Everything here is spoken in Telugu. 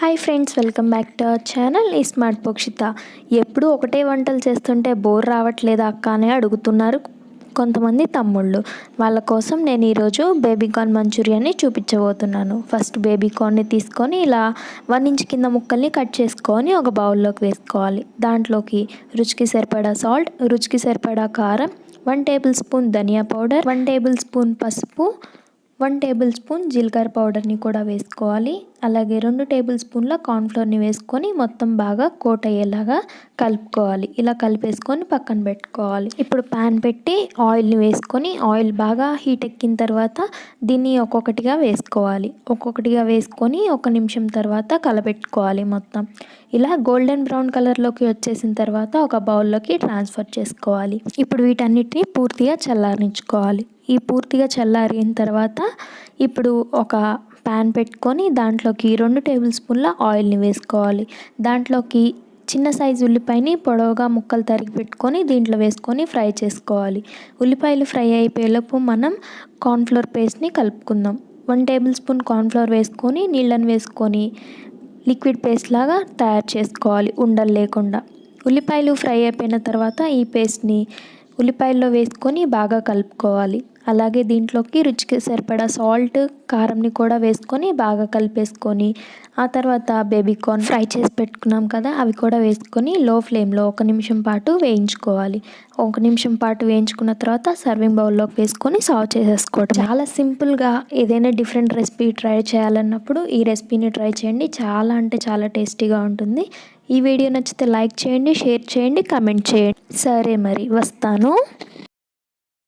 Hi friends welcome back to our channel ఈ స్మార్ట్ పోక్షిత ఎప్పుడు ఒకటే వంటలు చేస్తుంటే బోర్ రావట్లేదా అక్క అని అడుగుతున్నారు కొంతమంది తమ్ముళ్ళు. వాళ్ళ కోసం నేను ఈరోజు బేబీకార్న్ మంచూరియాని చూపించబోతున్నాను. ఫస్ట్ బేబీకార్న్ని తీసుకొని ఇలా వన్ ఇంచ్ కింద ముక్కల్ని కట్ చేసుకొని ఒక బౌల్లోకి వేసుకోవాలి. దాంట్లోకి రుచికి సరిపడా సాల్ట్ రుచికి సరిపడా కారం వన్ టేబుల్ స్పూన్ ధనియా పౌడర్ వన్ టేబుల్ స్పూన్ పసుపు వన్ టేబుల్ స్పూన్ జీలకర్ర పౌడర్ని కూడా వేసుకోవాలి. అలాగే రెండు టేబుల్ స్పూన్ల కార్న్ఫ్లోర్ని వేసుకొని మొత్తం బాగా కోట్ అయ్యేలాగా కలుపుకోవాలి. ఇలా కలిపేసుకొని పక్కన పెట్టుకోవాలి. ఇప్పుడు ప్యాన్ పెట్టి ఆయిల్ని వేసుకొని ఆయిల్ బాగా హీట్ ఎక్కిన తర్వాత దీన్ని ఒక్కొక్కటిగా వేసుకోవాలి. ఒక్కొక్కటిగా వేసుకొని ఒక నిమిషం తర్వాత కలపెట్టుకోవాలి మొత్తం. ఇలా గోల్డెన్ బ్రౌన్ కలర్లోకి వచ్చేసిన తర్వాత ఒక బౌల్లోకి ట్రాన్స్ఫర్ చేసుకోవాలి. ఇప్పుడు వీటన్నిటిని పూర్తిగా చల్లారించుకోవాలి. ఈ పూర్తిగా చల్లారిన తర్వాత ఇప్పుడు ఒక ప్యాన్ పెట్టుకొని దాంట్లోకి రెండు టేబుల్ స్పూన్ల ఆయిల్ని వేసుకోవాలి. దాంట్లోకి చిన్న సైజు ఉల్లిపాయని పొడవుగా ముక్కలు తరిగి పెట్టుకొని దీంట్లో వేసుకొని ఫ్రై చేసుకోవాలి. ఉల్లిపాయలు ఫ్రై అయిపోయేలోపు మనం కార్న్ఫ్లోర్ పేస్ట్ని కలుపుకుందాం. వన్ టేబుల్ స్పూన్ కార్న్ఫ్లోర్ వేసుకొని నీళ్ళని వేసుకొని లిక్విడ్ పేస్ట్ లాగా తయారు చేసుకోవాలి ఉండలు లేకుండా. ఉల్లిపాయలు ఫ్రై అయిపోయిన తర్వాత ఈ పేస్ట్ని ఉల్లిపాయల్లో వేసుకొని బాగా కలుపుకోవాలి. అలాగే దీంట్లోకి రుచికి సరిపడా సాల్ట్ కారంని కూడా వేసుకొని బాగా కలిపేసుకొని ఆ తర్వాత బేబీకార్న్ ఫ్రై చేసి పెట్టుకున్నాం కదా అవి కూడా వేసుకొని లో ఫ్లేమ్లో ఒక నిమిషం పాటు వేయించుకోవాలి. ఒక నిమిషం పాటు వేయించుకున్న తర్వాత సర్వింగ్ బౌల్లోకి వేసుకొని సర్వ్ చేసేసుకోవడం చాలా సింపుల్గా ఏదైనా డిఫరెంట్ రెసిపీ ట్రై చేయాలన్నప్పుడు ఈ రెసిపీని ట్రై చేయండి. చాలా అంటే చాలా టేస్టీగా ఉంటుంది. ఈ వీడియో నచ్చితే లైక్ చేయండి షేర్ చేయండి కమెంట్ చేయండి. సరే మరి వస్తాను.